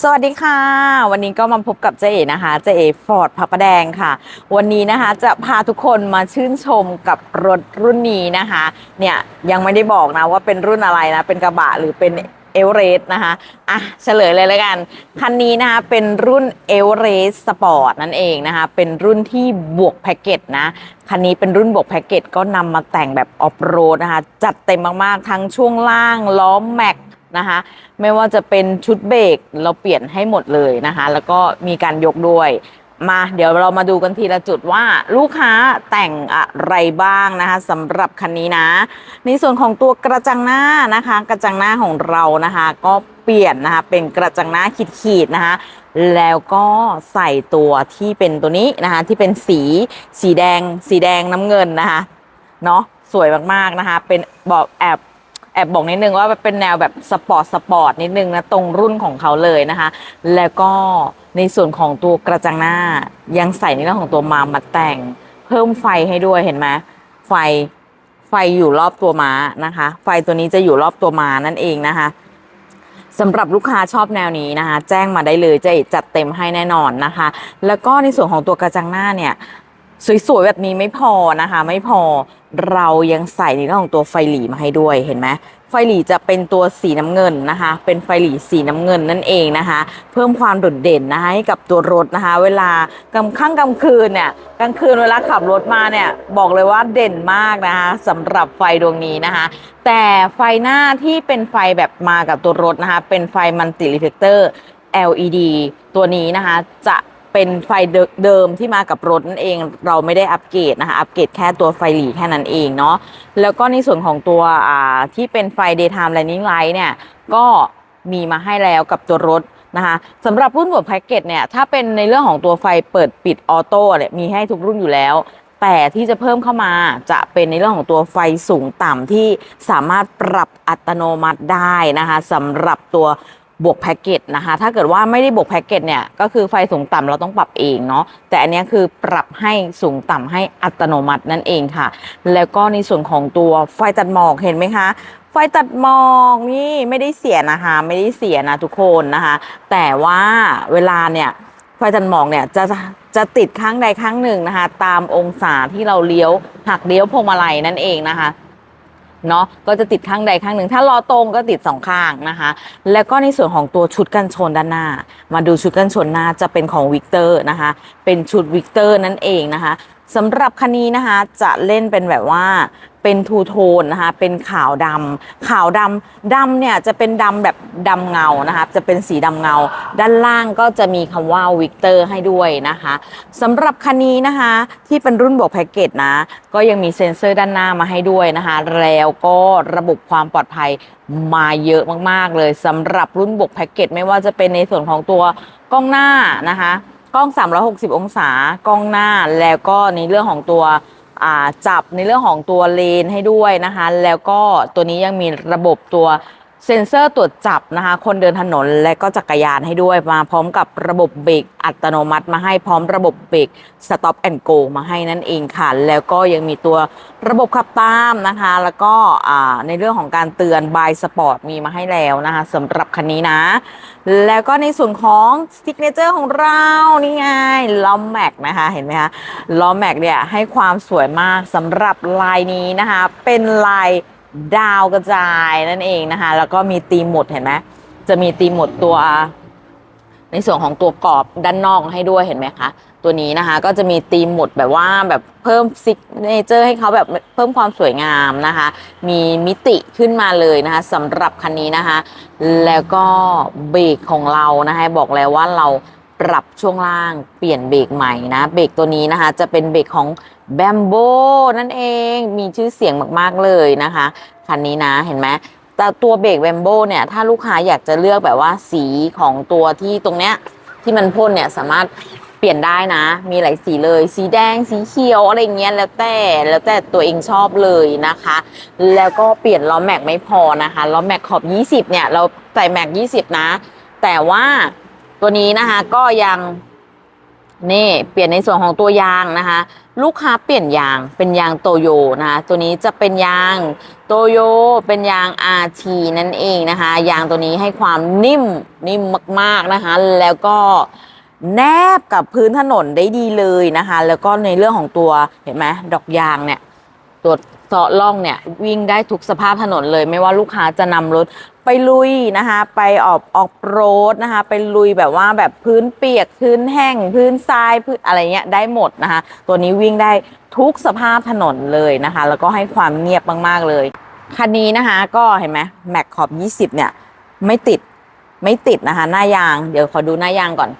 สวัสดีค่ะ วันนี้ก็มาพบกับเจ๊เอ๋นะคะเจ๊เอ๋ฟอร์ดพระประแดงค่ะ วันนี้นะคะจะพาทุกคนมาชื่นชมกับรถรุ่นนี้นะคะ เนี่ยยังไม่ได้บอกนะว่าเป็นรุ่นอะไรนะ เป็นกระบะหรือเป็นเอเวอเรสต์นะคะอะเฉลยเลยแล้วกัน คันนี้นะคะเป็นรุ่นเอเวอเรสต์สปอร์ตนั่นเองนะคะ เป็นรุ่นที่บวกแพ็กเกจนะ คันนี้เป็นรุ่นบวกแพ็กเกจก็นำมาแต่งแบบออฟโรดนะคะ จัดเต็มมากๆ ทั้งช่วงล่างล้อแม็ก นะคะ ไม่ว่าจะเป็นชุดเบรกเราเปลี่ยนให้หมดเลยนะคะ แล้วก็มีการยกด้วยมาเดี๋ยวเรามาดูกันทีละจุดว่าลูกค้าแต่งอะไรบ้างนะคะสำหรับคันนี้นะ ในส่วนของตัวกระจังหน้านะคะ กระจังหน้าของเรานะคะ ก็เปลี่ยนนะคะเป็นกระจังหน้าขีดๆนะคะ แล้วก็ใส่ตัวที่เป็นตัวนี้นะคะที่เป็นสีสีแดง สีแดงน้ำเงินนะคะเนาะสวยมากๆนะคะ เป็นบอกแอบ แอบบอกนิดนึงว่าเป็นแนวแบบสปอร์ตสปอร์ตนิดนึงนะตรงรุ่นของเขาเลยนะคะ แล้วก็ในส่วนของตัวกระจังหน้ายังใส่ในเรื่องของตัวมามาแต่ง เพิ่มไฟให้ด้วยเห็นไหมไฟไฟอยู่รอบตัวม้านะคะ ไฟตัวนี้จะอยู่รอบตัวม้านั่นเองนะคะสำหรับลูกค้าชอบแนวนี้นะคะ แจ้งมาได้เลยจะจัดเต็มให้แน่นอนนะคะ แล้วก็ในส่วนของตัวกระจังหน้าเนี่ย สวยๆแบบนี้ไม่พอนะคะ ไม่พอเรายังใส่ในเรื่องของตัวไฟหลีมาให้ด้วยเห็นไหมไฟหลีจะเป็นตัวสีน้ำเงินนะคะ เป็นไฟหลีสีน้ำเงินนั่นเองนะคะ เพิ่มความโดดเด่นนะคะให้กับตัวรถนะคะ เวลากลางค่ำกลางคืนเนี่ยกลางคืนเวลาขับรถมาเนี่ยบอกเลยว่าเด่นมากนะคะสำหรับไฟดวงนี้นะคะ แต่ไฟหน้าที่เป็นไฟแบบมากับตัวรถนะคะ เป็นไฟมันติรีเฟกเตอร์ LED ตัวนี้นะคะจะ เป็นไฟเดิมที่มากับรถนั่นเองเราไม่ได้อัปเกรดนะคะ อัปเกรดแค่ตัวไฟหลีแค่นั้นเองเนาะแล้วก็ในส่วนของตัวที่เป็นไฟ daytime running light เนี่ยก็มีมาให้แล้วกับตัวรถนะคะสำหรับรุ่นบวกแพ็กเกจเนี่ยถ้าเป็นในเรื่องของตัวไฟเปิดปิดออโต้เนี่ยมีให้ทุกรุ่นอยู่แล้ว แต่ที่จะเพิ่มเข้ามาจะเป็นในเรื่องของตัวไฟสูงต่ำที่สามารถปรับอัตโนมัติได้นะคะสำหรับตัว บวกแพ็กเกจนะคะ ถ้าเกิดว่าไม่ได้บวกแพ็กเกจเนี่ย ก็คือไฟสูงต่ำเราต้องปรับเองเนาะ แต่อันนี้คือปรับให้สูงต่ำให้อัตโนมัตินั่นเองค่ะ แล้วก็ในส่วนของตัวไฟตัดหมอกเห็นไหมคะ ไฟตัดหมอกนี่ไม่ได้เสียนะคะ ไม่ได้เสียนะทุกคนนะคะ แต่ว่าเวลาเนี่ยไฟตัดหมอกเนี่ยจะจะติดข้างใดข้างหนึ่งนะคะ ตามองศาที่เราเลี้ยวหักเลี้ยวพวงมาลัยนั่นเองนะคะ เนาะก็จะติดข้างใดข้างหนึ่ง ถ้ารอตรงก็ติดสองข้างนะคะ แล้วก็ในส่วนของตัวชุดกันชนด้านหน้า มาดูชุดกันชนหน้าจะเป็นของวิกเตอร์นะคะ เป็นชุดวิกเตอร์นั่นเองนะคะสำหรับคันนี้นะคะจะเล่นเป็นแบบว่า เป็นทูโทนนะคะเป็นขาวดำขาวดำดำเนี่ยจะเป็นดำแบบดำเงานะคะจะเป็นสีดำเงา ด้านล่างก็จะมีคำว่าวิกเตอร์ให้ด้วยนะคะสำหรับคันนี้นะคะที่เป็นรุ่นบวกแพ็กเกจนะ ก็ยังมีเซ็นเซอร์ด้านหน้ามาให้ด้วยนะคะ แล้วก็ระบบความปลอดภัยมาเยอะมากๆเลยสำหรับรุ่นบวกแพ็กเกจไม่ว่าจะเป็นในส่วนของตัวกล้องหน้านะคะกล้อง 360 องศากล้องหน้าแล้วก็ในเรื่องของตัว จับในเรื่องของตัวเลนให้ด้วยนะคะ แล้วก็ตัวนี้ยังมีระบบตัว เซ็นเซอร์ตรวจจับนะคะ คนเดินถนนและก็จักรยานให้ด้วยมาพร้อมกับระบบเบรกอัตโนมัติมาให้พร้อมระบบเบรก stop and go มาให้นั่นเองค่ะ แล้วก็ยังมีตัวระบบขับตามนะคะ แล้วก็ในเรื่องของการเตือนบายสปอร์ตมีมาให้แล้วนะคะสำหรับคันนี้นะ แล้วก็ในส่วนของส i ิกเนเจอร์ของเรานี่ไงล้อแม็กนะคะเห็นไหมคะล้อแม็กเนี่ยให้ความสวยมากสำหรับลายนี้นะคะ เป็นลาย ดาวกระจายนั่นเองนะคะ แล้วก็มีตีมหมดเห็นไหมจะมีตีมหมดตัว ในส่วนของตัวกรอบด้านนอกให้ด้วยเห็นไหมคะตัวนี้นะคะก็จะมีธีมหมดแบบว่าแบบเพิ่มซิกเนเจอร์ให้เขาแบบเพิ่มความสวยงามนะคะ มีมิติขึ้นมาเลยนะคะสำหรับคันนี้นะคะ แล้วก็เบรกของเรานะคะบอกแล้วว่าเราปรับช่วงล่างเปลี่ยนเบรกใหม่นะ เบรกตัวนี้นะคะ จะเป็นเบรกของแบมโบนั่นเองมีชื่อเสียงมาก ๆ เลยนะคะ คันนี้นะเห็นไหมแต่ตัวเบรกแบมโบเนี่ยถ้าลูกค้าอยากจะเลือกแบบว่าสีของตัวที่ตรงเนี้ยที่มันพ่นเนี่ยสามารถเปลี่ยนได้นะ มีหลายสีเลย สีแดงสีเขียวอะไรเงี้ยแล้วแต่แล้วแต่ตัวเองชอบเลยนะคะ แล้วก็เปลี่ยนล้อแม็กไม่พอนะคะล้อแม็กขอบ 20 เนี่ย เราใส่แม็ก 20 นะ แต่ว่าตัวนี้นะคะก็ยัง นี่เปลี่ยนในส่วนของตัวยางนะคะ ลูกค้าเปลี่ยนยางเป็นยางโตโยนะคะตัวนี้จะเป็นยางโตโยเป็นยาง RT นั่นเองนะคะ ยางตัวนี้ให้ความนิ่มนิ่มมากๆนะคะ แล้วก็แนบกับพื้นถนนได้ดีเลยนะคะ แล้วก็ในเรื่องของตัวเห็นไหมดอกยางเนี่ย ตัว เซาะล่องเนี่ยวิ่งได้ทุกสภาพถนนเลย ไม่ว่าลูกค้าจะนำรถไปลุยนะคะไปออกออกโรดนะคะไปลุยแบบว่าแบบพื้นเปียกพื้นแห้ง พื้นทรายพื้นอะไรเงี้ยได้หมดนะคะ ตัวนี้วิ่งได้ทุกสภาพถนนเลยนะคะ แล้วก็ให้ความเงียบมากๆเลยคันนี้นะคะก็เห็นไหมแม็กขอบ 20 เนี่ยไม่ติดไม่ติดนะคะ หน้ายาง เดี๋ยวขอดูหน้ายางก่อน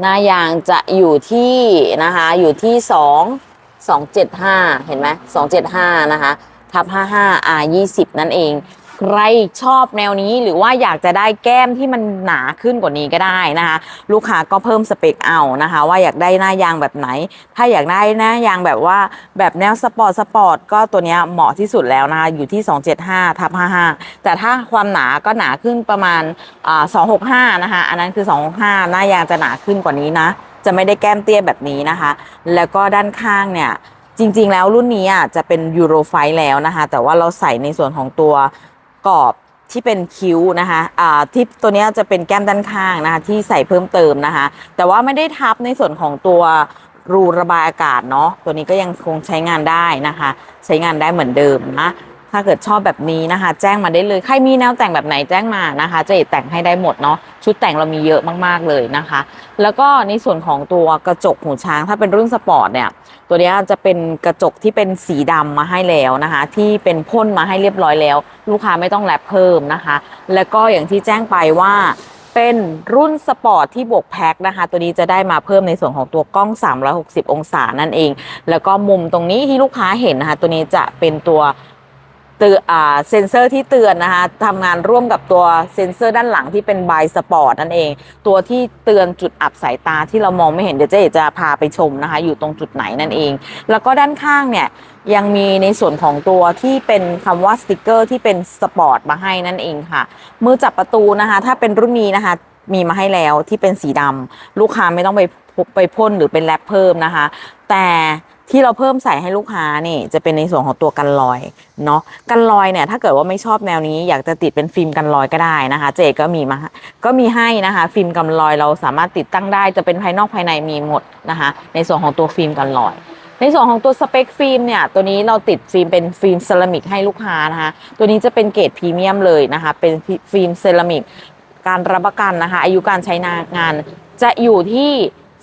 หน้ายางจะอยู่ที่นะคะอยู่ที่ 2 275 เห็นไหม275 นะคะทับ55 R 20นั่นเอง ใครชอบแนวนี้หรือว่าอยากจะได้แก้มที่มันหนาขึ้นกว่านี้ก็ได้นะคะ ลูกค้าก็เพิ่มสเปคเอานะคะ ว่าอยากได้หน้ายางแบบไหน ถ้าอยากได้หน้ายางแบบว่าแบบแนวสปอร์ตสปอร์ตก็ตัวนี้เหมาะที่สุดแล้วนะคะ อยู่ที่ 275ทับ55 แต่ถ้าความหนาก็หนาขึ้นประมาณ 265 นะคะ อันนั้นคือ 265 หน้ายางจะหนาขึ้นกว่านี้นะ จะไม่ได้แก้มเตี้ยแบบนี้นะคะ แล้วก็ด้านข้างเนี่ยจริงๆแล้วรุ่นนี้อะจะเป็นยูโรไฟแล้วนะคะ แต่ว่าเราใส่ในส่วนของตัวกรอบที่เป็นคิ้วนะคะอ่าที่ตัวเนี้ยจะเป็นแก้มด้านข้างนะคะที่ใส่เพิ่มเติมนะคะ แต่ว่าไม่ได้ทับในส่วนของตัวรูระบายอากาศเนาะตัวนี้ก็ยังคงใช้งานได้นะคะ ใช้งานได้เหมือนเดิมนะ ถ้าเกิดชอบแบบนี้นะคะ แจ้งมาได้เลย ใครมีแนวแต่งแบบไหนแจ้งมานะคะจะแต่งให้ได้หมดเนาะชุดแต่งเรามีเยอะมากๆเลยนะคะ แล้วก็ในส่วนของตัวกระจกหูช้างถ้าเป็นรุ่นสปอร์ตเนี่ยตัวนี้จะเป็นกระจกที่เป็นสีดำมาให้แล้วนะคะ ที่เป็นพ่นมาให้เรียบร้อยแล้ว ลูกค้าไม่ต้องแลบเพิ่มนะคะ แล้วก็อย่างที่แจ้งไปว่าเป็นรุ่นสปอร์ตที่บวกแพ็คนะคะ ตัวนี้จะได้มาเพิ่มในส่วนของตัวกล้อง 360 องศานั่นเอง แล้วก็มุมตรงนี้ที่ลูกค้าเห็นนะคะ ตัวนี้จะเป็นตัว เตือนอ่าเซนเซอร์ที่เตือนนะคะทำงานร่วมกับตัวเซ็นเซอร์ด้านหลังที่เป็นบายสปอร์ตนั่นเอง ตัวที่เตือนจุดอับสายตาที่เรามองไม่เห็นเดี๋ยวเจ๊จะพาไปชมนะคะ อยู่ตรงจุดไหนนั่นเอง แล้วก็ด้านข้างเนี่ยยังมีในส่วนของตัวที่เป็นคำว่าสติกเกอร์ที่เป็นสปอร์ตมาให้นั่นเองค่ะ มือจับประตูนะคะ ถ้าเป็นรุ่นนี้นะคะ มีมาให้แล้วที่เป็นสีดำลูกค้าไม่ต้องไปไปพ่นหรือเป็นแรปเพิ่มนะคะ แต่ ที่เราเพิ่มใส่ให้ลูกค้านี่จะเป็นในส่วนของตัวกันรอยเนาะกันรอยเนี่ยถ้าเกิดว่าไม่ชอบแนวนี้ อยากจะติดเป็นฟิล์มกันรอยก็ได้นะคะ เจก็มีมาก็มีให้นะคะ ฟิล์มกันรอยเราสามารถติดตั้งได้จะเป็นภายนอกภายในมีหมดนะคะ ในส่วนของตัวฟิล์มกันรอยในส่วนของตัวสเปคฟิล์มเนี่ยตัวนี้เราติดฟิล์มเป็นฟิล์มเซรามิกให้ลูกค้านะคะตัวนี้จะเป็นเกรดพรีเมียมเลยนะคะ เป็นฟิล์มเซรามิกการรับประกันนะคะ อายุการใช้งานจะอยู่ที่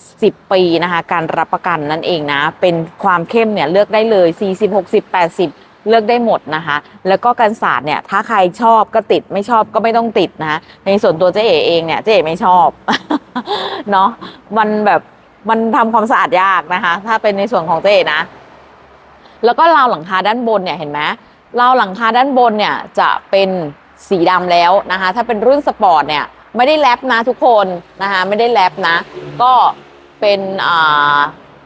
10 ปีนะคะการรับประกันนั่นเองนะ เป็นความเข้มเนี่ยเลือกได้เลย 40 60 80 เลือกได้หมดนะคะ แล้วก็กันศาสตร์เนี่ยถ้าใครชอบก็ติดไม่ชอบก็ไม่ต้องติดนะะในส่วนตัวเจ๊เอ๋เองเนี่ยเจ๊เอ๋ไม่ชอบเนาะมันแบบมันทำความสะอาดยากนะคะ ถ้าเป็นในส่วนของเจ๊เอ๋นะ แล้วก็ราวหลังคาด้านบนเนี่ยเห็นไหมราวหลังคาด้านบนเนี่ยจะเป็นสีดำแล้วนะคะ ถ้าเป็นรุ่นสปอร์ตเนี่ยไม่ได้แรปนะทุกคนนะคะไม่ได้แรปนะ ก็ เป็นอ่า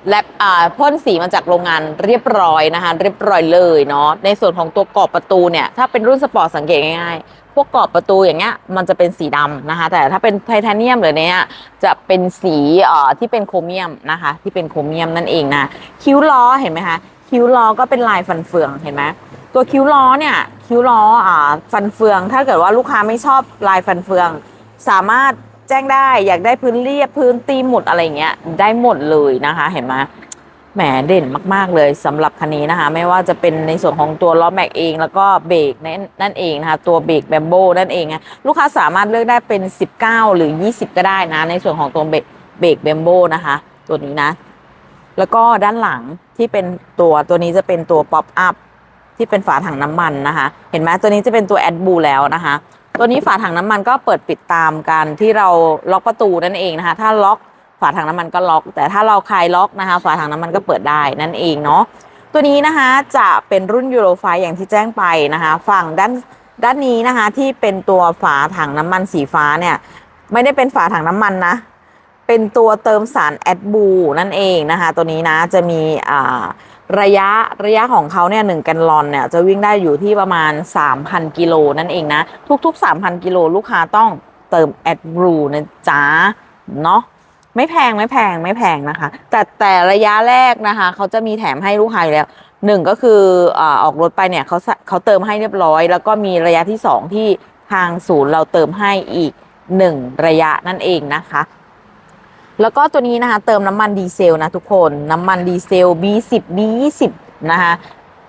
แรปอ่าพ่นสีมาจากโรงงานเรียบร้อยนะคะ เรียบร้อยเลยเนาะในส่วนของตัวกรอบประตูเนี่ยถ้าเป็นรุ่นสปอร์ตสังเกตง่ายๆ พวกกรอบประตูอย่างเงี้ยมันจะเป็นสีดำนะคะ แต่ถ้าเป็นไทเทเนียมหรือเนี้ยจะเป็นสีเอ่อที่เป็นโครเมียมนะคะ ที่เป็นโครเมียมนั่นเองนะคิ้วล้อเห็นไหมคะคิ้วล้อก็เป็นลายฟันเฟืองเห็นไหมตัวคิ้วล้อเนี่ยคิ้วล้ออ่าฟันเฟือง ถ้าเกิดว่าลูกค้าไม่ชอบลายฟันเฟือง สามารถ แจ้งได้อยากได้พื้นเรียบพื้นตีหมุดอะไรเงี้ยได้หมดเลยนะคะ เห็นไหมแหมเด่นมาก ๆ เลยสำหรับคันนี้นะคะ ไม่ว่าจะเป็นในส่วนของตัวล้อแม็กเอง แล้วก็เบรกนั่นนั่นเองนะคะ ตัวเบรกแบมโบนั่นเองนะลูกค้าสามารถเลือกได้เป็น 19 หรือ 20 ก็ได้นะ ในส่วนของตัวเบรกเบรกแบมโบนะคะ ตัวนี้นะ แล้วก็ด้านหลังที่เป็นตัวตัวนี้จะเป็นตัวป๊อปอัพที่เป็นฝาถังน้ำมันนะคะ เห็นไหมตัวนี้จะเป็นตัวแอดบูแล้วนะคะ ตัวนี้ฝาถังน้ำมันก็เปิดปิดตามกันที่เราล็อกประตูนั่นเองนะคะ ถ้าล็อกฝาถังน้ำมันก็ล็อก แต่ถ้าเราคลายล็อกนะคะ ฝาถังน้ำมันก็เปิดได้นั่นเองเนาะตัวนี้นะคะจะเป็นรุ่นยูโรไฟอย่างที่แจ้งไปนะคะ ฝั่งด้านด้านนี้นะคะที่เป็นตัวฝาถังน้ำมันสีฟ้าเนี่ยไม่ได้เป็นฝาถังน้ำมันนะเป็นตัวเติมสารแอดบูนั่นเองนะคะ ตัวนี้นะจะมีอ่า ระยะระยะของเขาเนี่ยหนึ่งแกันลอนเนี่ยจะวิ่งได้อยู่ที่ประมาณ 3,000 กิโลนั่นเองนะ ทุก ๆ 3,000 กิโลลูกค้าต้องเติมแอดบูนะจ๊ะเนาะไม่แพงไม่แพงไม่แพงนะคะ แต่แต่ระยะแรกนะคะเขาจะมีแถมให้ลูกค้าอยู่แล้วหนึ่งก็คือออกรถไปเนี่ยเขาเขาเติมให้เรียบร้อย แล้วก็มีระยะที่สองที่ทางศูนย์เราเติมให้อีกหนึ่งระยะนั่นเองนะคะ แล้วก็ตัวนี้นะคะ เติมน้ำมันดีเซลนะทุกคน น้ำมันดีเซล B10 B20 นะคะ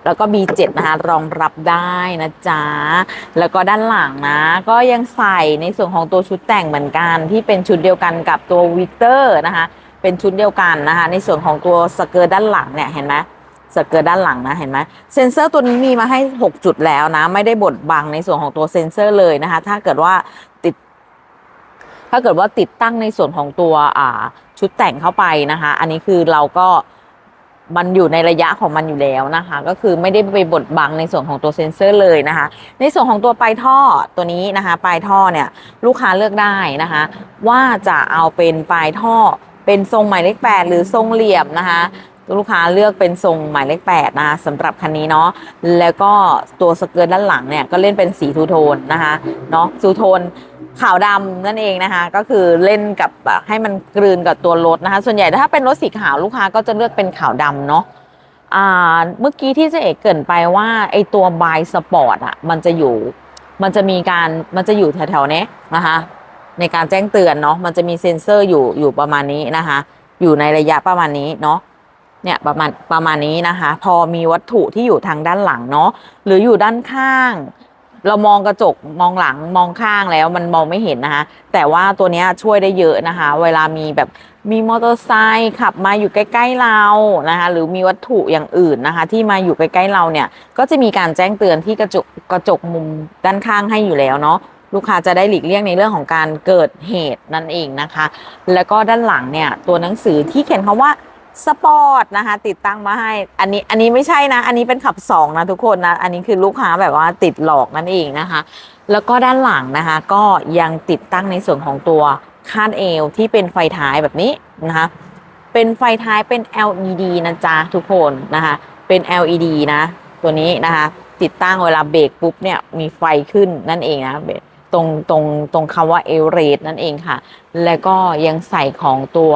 แล้วก็ B7 นะคะรองรับได้นะจ๊ะ แล้วก็ด้านหลังนะ ก็ยังใส่ในส่วนของตัวชุดแต่งเหมือนกัน ที่เป็นชุดเดียวกันกับตัววิกเตอร์นะคะ เป็นชุดเดียวกันนะคะ ในส่วนของตัวสเกิร์ตด้านหลังเนี่ยเห็นไหมสเกิร์ตด้านหลังนะเห็นไหมเซนเซอร์ตัวนี้มีมาให้ 6 จุดแล้วนะ ไม่ได้บดบังในส่วนของตัวเซนเซอร์เลยนะคะ ถ้าเกิดว่า ถ้าเกิดว่าติดตั้งในส่วนของตัวชุดแต่งเข้าไปนะคะ อันนี้คือเราก็มันอยู่ในระยะของมันอยู่แล้วนะคะ ก็คือไม่ได้ไปบดบังในส่วนของตัวเซ็นเซอร์เลยนะคะ ในส่วนของตัวปลายท่อตัวนี้นะคะปลายท่อเนี่ยลูกค้าเลือกได้นะคะ ว่าจะเอาเป็นปลายท่อเป็นทรงหมายเลขแปดหรือทรงเหลี่ยมนะคะลูกค้าเลือกเป็นทรงหมายเลขแปดนะคะสำหรับคันนี้เนาะแล้วก็ตัวสเกิร์ตด้านหลังเนี่ยก็เล่นเป็นสีทูโทนนะคะเนาะทูโทน ขาวดำนั่นเองนะคะ ก็คือเล่นกับแบบให้มันกลืนกับตัวรถนะคะ ส่วนใหญ่ถ้าเป็นรถสีขาวลูกค้าก็จะเลือกเป็นขาวดำเนาะเมื่อกี้ที่เจ๊เอกเกินไปว่าไอตัวบายสปอร์ตอะมันจะอยู่มันจะมีการมันจะอยู่แถวๆนี้นะคะในการแจ้งเตือนเนาะมันจะมีเซ็นเซอร์อยู่อยู่ประมาณนี้นะคะ อยู่ในระยะประมาณนี้เนาะเนี่ยประมาณประมาณนี้นะคะ พอมีวัตถุที่อยู่ทางด้านหลังเนาะหรืออยู่ด้านข้าง เรามองกระจกมองหลังมองข้างแล้วมันมองไม่เห็นนะคะ แต่ว่าตัวนี้ช่วยได้เยอะนะคะ เวลามีแบบมีมอเตอร์ไซค์ขับมาอยู่ใกล้ ๆเรานะคะ หรือมีวัตถุอย่างอื่นนะคะ ที่มาอยู่ใกล้ๆเราเนี่ย ก็จะมีการแจ้งเตือนที่กระจกกระจกมุมด้านข้างให้อยู่แล้วเนาะลูกค้าจะได้หลีกเลี่ยงในเรื่องของการเกิดเหตุนั่นเองนะคะ แล้วก็ด้านหลังเนี่ยตัวหนังสือที่เขียนคำว่า สปอร์ตนะคะติดตั้งมาให้ อันนี้อันนี้ไม่ใช่นะ อันนี้เป็นขับสองนะทุกคนนะ อันนี้คือลูกค้าแบบว่าติดหลอกนั่นเองนะคะ แล้วก็ด้านหลังนะคะ ก็ยังติดตั้งในส่วนของตัวคาดเอวที่เป็นไฟท้ายแบบนี้นะคะ เป็นไฟท้ายเป็น LED นะจ๊ะทุกคนนะคะ เป็น LED นะ ตัวนี้นะคะ ติดตั้งเวลาเบรกปุ๊บเนี่ยมีไฟขึ้นนั่นเองนะเบรกตรงตรงตรงคำว่าเอลเรดนั่นเองค่ะ แล้วก็ยังใส่ของตัว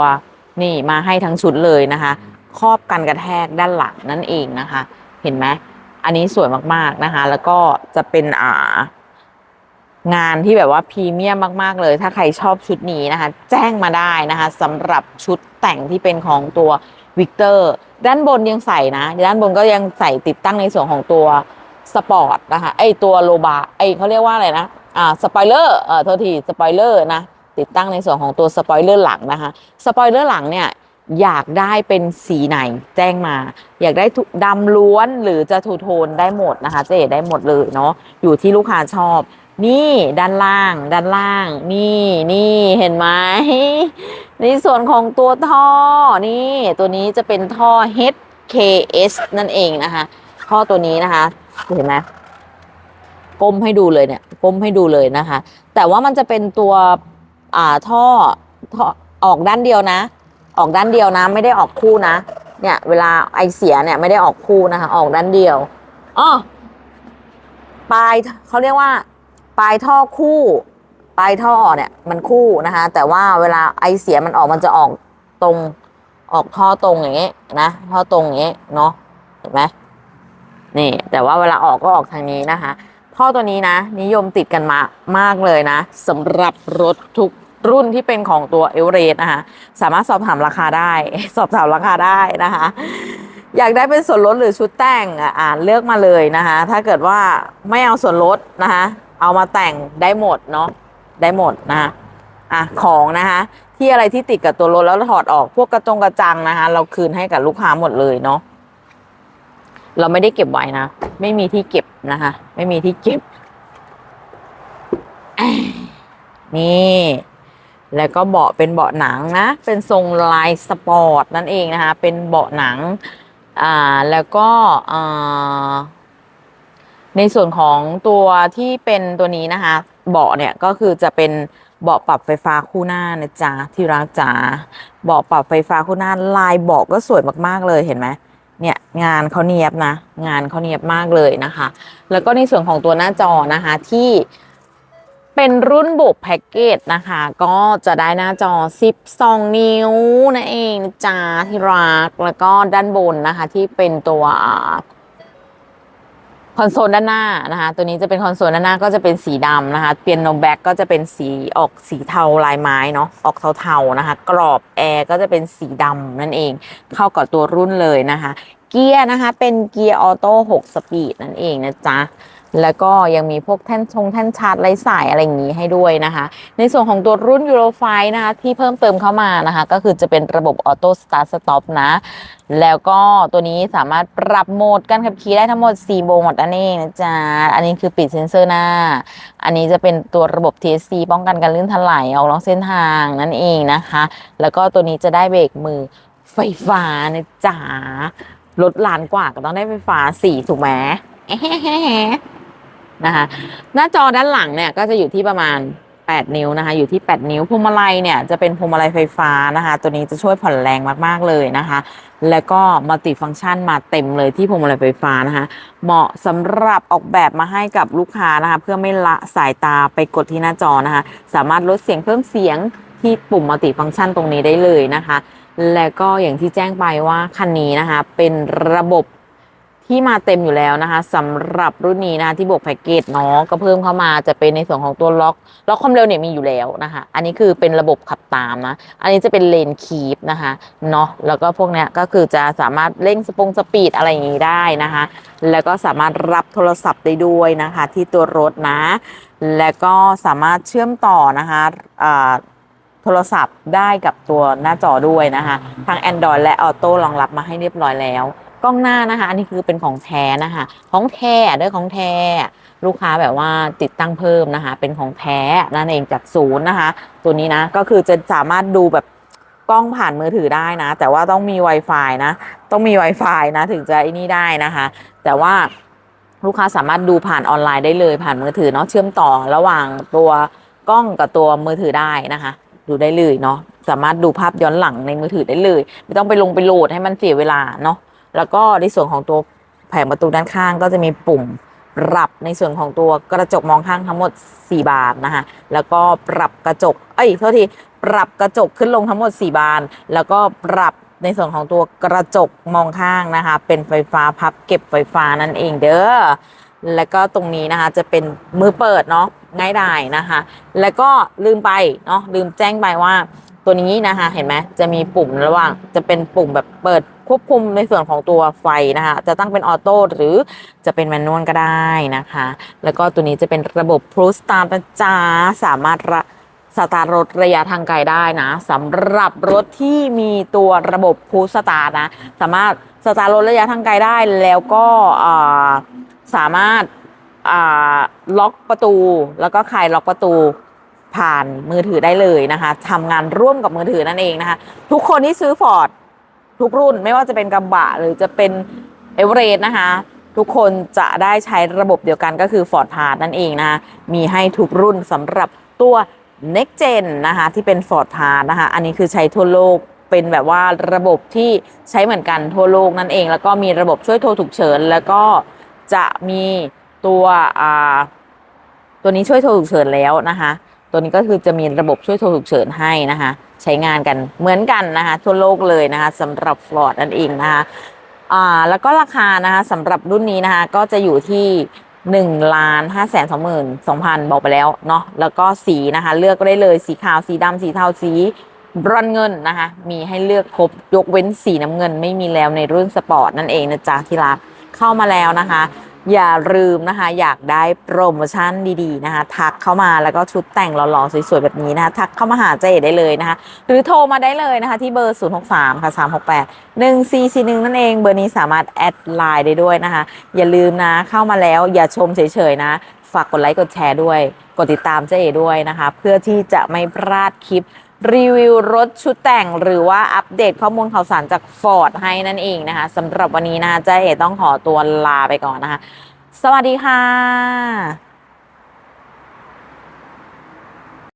นี่มาให้ทั้งชุดเลยนะคะ ครอบกันกระแทกด้านหลังนั่นเองนะคะ เห็นไหมอันนี้สวยมากๆนะคะ แล้วก็จะเป็นอ่างานที่แบบว่าพรีเมียมมาก ๆ เลย ถ้าใครชอบชุดนี้นะคะ แจ้งมาได้นะคะสำหรับชุดแต่งที่เป็นของตัววิกเตอร์ด้านบนยังใส่นะ ด้านบนก็ยังใส่ติดตั้งในส่วนของตัวสปอร์ตนะคะไอตัวโลบาไอเขาเรียกว่าอะไรนะอ่าสปอยเลอร์เอ่อโทษทีสปอยเลอร์นะ ติดตั้งในส่วนของตัวสปอยเลอร์หลังนะคะสปอยเลอร์หลังเนี่ยอยากได้เป็นสีไหนแจ้งมา อยากได้ดำล้วนหรือจะทูโทนได้หมดนะคะเจได้หมดเลยเนาะอยู่ที่ลูกค้าชอบ นี่ด้านล่าง ด้านล่าง นี่นี่เห็นไหมในส่วนของตัวท่อนี่ตัวนี้จะเป็นท่อ HKS นั่นเองนะคะ ท่อตัวนี้นะคะเห็นไหมก้มให้ดูเลยเนี่ยก้มให้ดูเลยนะคะ แต่ว่ามันจะเป็นตัว อ่าท่อท่อออกด้านเดียวนะ ออกด้านเดียวนะ ไม่ได้ออกคู่นะ เนี่ยเวลาไอเสียเนี่ยไม่ได้ออกคู่นะคะ ออกด้านเดียวอ้อปลายเขาเรียกว่า ปลายท่อคู่ปลายท่อเนี่ยมันคู่นะคะ แต่ว่าเวลาไอเสียมันออกมันจะออกตรงออกท่อตรงอย่างเงี้ยนะท่อตรงอย่างเงี้ยเนาะเห็นไหมนี่ แต่ว่าเวลาออกก็ออกทางนี้นะคะ ท่อตัวนี้นะ นิยมติดกันมามากเลยนะสำหรับรถทุกรุ่นที่เป็นของตัวเอเวอเรสต์นะคะสามารถสอบถามราคาได้ สอบถามราคาได้นะคะ อยากได้เป็นส่วนลดหรือชุดแต่งอ่านเลือกมาเลยนะคะ ถ้าเกิดว่าไม่เอาส่วนลดนะคะ เอามาแต่งได้หมดเนาะได้หมดนะคะอะของนะคะ ที่อะไรที่ติดกับตัวรถแล้วถอดออกพวกกระจงกระจังนะคะ เราคืนให้กับลูกค้าหมดเลยเนาะ เราไม่ได้เก็บไว้นะ ไม่มีที่เก็บนะคะ ไม่มีที่เก็บ นี่ แล้วก็เบาะเป็นเบาะหนังนะ เป็นทรงลายสปอร์ตนั่นเองนะคะ เป็นเบาะหนัง อ่า แล้วก็อ่าในส่วนของตัวที่เป็นตัวนี้นะคะ เบาะเนี่ยก็คือจะเป็นเบาะปรับไฟฟ้าคู่หน้านะจ๊ะที่รักจ๋าเบาะปรับไฟฟ้าคู่หน้าลายเบาะก็สวยมากๆเลยเห็นไหม เนี่ยงานเขาเนียบนะ งานเขาเนียบมากเลยนะคะ แล้วก็ในส่วนของตัวหน้าจอนะคะที่เป็นรุ่นบุกแพ็กเกจนะคะ ก็จะได้หน้าจอ 12 นิ้วนั่นเองจ้าที่รัก แล้วก็ด้านบนนะคะที่เป็นตัว คอนโซลด้านหน้านะคะตัวนี้จะเป็นคอนโซลด้านหน้าก็จะเป็นสีดำนะคะเปียโนแบ็กก็จะเป็นสีออกสีเทาลายไม้เนาะออกเทาๆนะคะ กรอบแอร์ก็จะเป็นสีดำนั่นเอง เข้ากับตัวรุ่นเลยนะคะ เกียร์นะคะเป็นเกียร์ออโต้6สปีดนั่นเองนะจ๊ะ แล้วก็ยังมีพวกแท่นชงแท่นชาร์จไร้สายอะไรอย่างนี้ให้ด้วยนะคะ ในส่วนของตัวรุ่น Euro 5นะคะที่เพิ่มเติมเข้ามานะคะ ก็คือจะเป็นระบบออโต้สตาร์ทสต็อปนะ แล้วก็ตัวนี้สามารถปรับโหมดการขับขี่ได้ทั้งหมด 4 โหมดนั่นเองนะจ๊ะ อันนี้คือปิดเซ็นเซอร์หน้า อันนี้จะเป็นตัวระบบ TSC ป้องกันการลื่นถลายออกนอกเส้นทางนั่นเองนะคะ แล้วก็ตัวนี้จะได้เบรกมือไฟฟ้านะจ๊ะรถล้านกว่าก็ต้องได้ไฟฟ้าสี่ถูกไหม นะคะ หน้าจอด้านหลังเนี่ยก็จะอยู่ที่ประมาณ 8 นิ้วนะคะ อยู่ที่ 8 นิ้วพวงมาลัยเนี่ยจะเป็นพวงมาลัยไฟฟ้านะคะ ตัวนี้จะช่วยผ่อนแรงมากๆเลยนะคะ แล้วก็มัลติฟังก์ชันมาเต็มเลยที่พวงมาลัยไฟฟ้านะคะ เหมาะสำหรับออกแบบมาให้กับลูกค้านะคะ เพื่อไม่ละสายตาไปกดที่หน้าจอนะคะ สามารถลดเสียงเพิ่มเสียงที่ปุ่มมัลติฟังก์ชันตรงนี้ได้เลยนะคะ แล้วก็อย่างที่แจ้งไปว่าคันนี้นะคะ เป็นระบบ ที่มาเต็มอยู่แล้วนะคะสำหรับรุ่นนี้นะะที่บวกแพ็กเกจเนาะก็เพิ่มเข้ามาจะเป็นในส่วนของตัวล็อกล็อกความเร็วเนี่ยมีอยู่แล้วนะคะ อันนี้คือเป็นระบบขับตามนะ อันนี้จะเป็นเลนคีปนะคะเนาะแล้วก็พวกเนี้ยก็คือจะสามารถเร่งสปงสปีดอะไรอย่างนี้ได้นะคะ แล้วก็สามารถรับโทรศัพท์ได้ด้วยนะคะ ที่ตัวรถนะ แล้วก็สามารถเชื่อมต่อนะคะโทรศัพท์ได้กับตัวหน้าจอด้วยนะคะทาง Android และ Auto รองรับมาให้เรียบร้อยแล้ว กล้องหน้านะคะ อันนี้คือเป็นของแท้นะคะ ของแท้ด้วยของแท้ลูกค้าแบบว่าติดตั้งเพิ่มนะคะ เป็นของแท้นั่นเองจากศูนย์นะคะ ตัวนี้นะก็คือจะสามารถดูแบบกล้องผ่านมือถือได้นะ แต่ว่าต้องมี Wi-Fi นะ ต้องมี Wi-Fi นะ ถึงจะไอ้นี่ได้นะคะ แต่ว่าลูกค้าสามารถดูผ่านออนไลน์ได้เลยผ่านมือถือเนาะเชื่อมต่อระหว่างตัวกล้องกับตัวมือถือได้นะคะ ดูได้เลยเนาะสามารถดูภาพย้อนหลังในมือถือได้เลย ไม่ต้องไปลงไปโหลดให้มันเสียเวลาเนาะ แล้วก็ในส่วนของตัวแผงประตูด้านข้างก็จะมีปุ่มปรับในส่วนของตัวกระจกมองข้างทั้งหมด 4 บานนะคะแล้วก็ปรับกระจก เอ้ยโทษที ปรับกระจกขึ้นลงทั้งหมด 4 บาน แล้วก็ปรับในส่วนของตัวกระจกมองข้างนะคะ เป็นไฟฟ้าพับเก็บไฟฟ้านั่นเองเด้อ แล้วก็ตรงนี้นะคะจะเป็นมือเปิดเนาะง่ายดายนะคะ แล้วก็ลืมไปเนาะลืมแจ้งไปว่าตัวนี้นะคะ เห็นไหมจะมีปุ่มระหว่างจะเป็นปุ่มแบบเปิด ควบคุมในส่วนของตัวไฟนะคะ จะตั้งเป็นออโต้หรือจะเป็นแมนนวลก็ได้นะคะ แล้วก็ตัวนี้จะเป็นระบบพรูสตาร์นะจ๊ะสามารถสตาร์รถระยะทางไกลได้นะสำหรับรถที่มีตัวระบบพูสตาร์นะ สามารถสตาร์รถระยะทางไกลได้แล้วก็สามารถล็อกประตู แล้วก็คลายล็อกประตูผ่านมือถือได้เลยนะคะทำงานร่วมกับมือถือนั่นเองนะคะ ทุกคนที่ซื้อฟอร์ด ทุกรุ่นไม่ว่าจะเป็นกระบะหรือจะเป็นเอเวอเรสต์นะคะ ทุกคนจะได้ใช้ระบบเดียวกันก็คือ Ford p a s s นั่นเองนะคะมีให้ทุกรุ่นสำหรับตัว Next Gen นะคะที่เป็น Ford p a s s นะคะอันนี้คือใช้ทั่วโลกเป็นแบบว่าระบบที่ใช้เหมือนกันทั่วโลกนั่นเอง แล้วก็มีระบบช่วยโทรฉุกเฉิน แล้วก็จะมีตัวอ่าตัวนี้ช่วยโทรฉุกเฉินแล้วนะคะ ตัวนี้ก็คือจะมีระบบช่วยโทรฉุกเฉินให้นะคะ ช้งานกันเหมือนกันนะคะทั่วโลกเลยนะคะสำหรับฟลอร์ดนั่นเองนะคะอ่าแล้วก็ราคานะคะสำหรับรุ่นนี้นะคะก็จะอยู่ที่1ล้าน5แสน2หมื่น2,000บอกไปแล้วเนาะแล้วก็สีนะคะ เลือกได้เลยสีขาวสีดำสีเทาสีบรอนเงินนะคะ มีให้เลือกครบยกเว้นสีน้ำเงินไม่มีแล้วในรุ่นสปอร์ตนั่นเองนะจ๊ะที่รักเข้ามาแล้วนะคะ อย่าลืมนะคะ อยากได้โปรโมชั่นดีๆนะคะ ทักเข้ามาแล้วก็ชุดแต่งหล่อๆสวยๆ แบบนี้นะคะ ทักเข้ามาหาเจได้เลยนะคะ หรือโทรมาได้เลยนะคะที่เบอร์ 063 ค่ะ 368 1441 นั่นเอง เบอร์นี้สามารถแอดไลน์ได้ด้วยนะคะ อย่าลืมนะเข้ามาแล้วอย่าชมเฉยๆนะ ฝากกดไลค์กดแชร์ด้วย กดติดตามเจ๊ด้วยนะคะ เพื่อที่จะไม่พลาดคลิป รีวิวรถชุดแต่งหรือว่าอัปเดตข้อมูลข่าวสารจาก Ford ให้นั่นเองนะคะสำหรับวันนี้นะคะเจ๊เอต้องขอตัวลาไปก่อนนะคะ สวัสดีค่ะ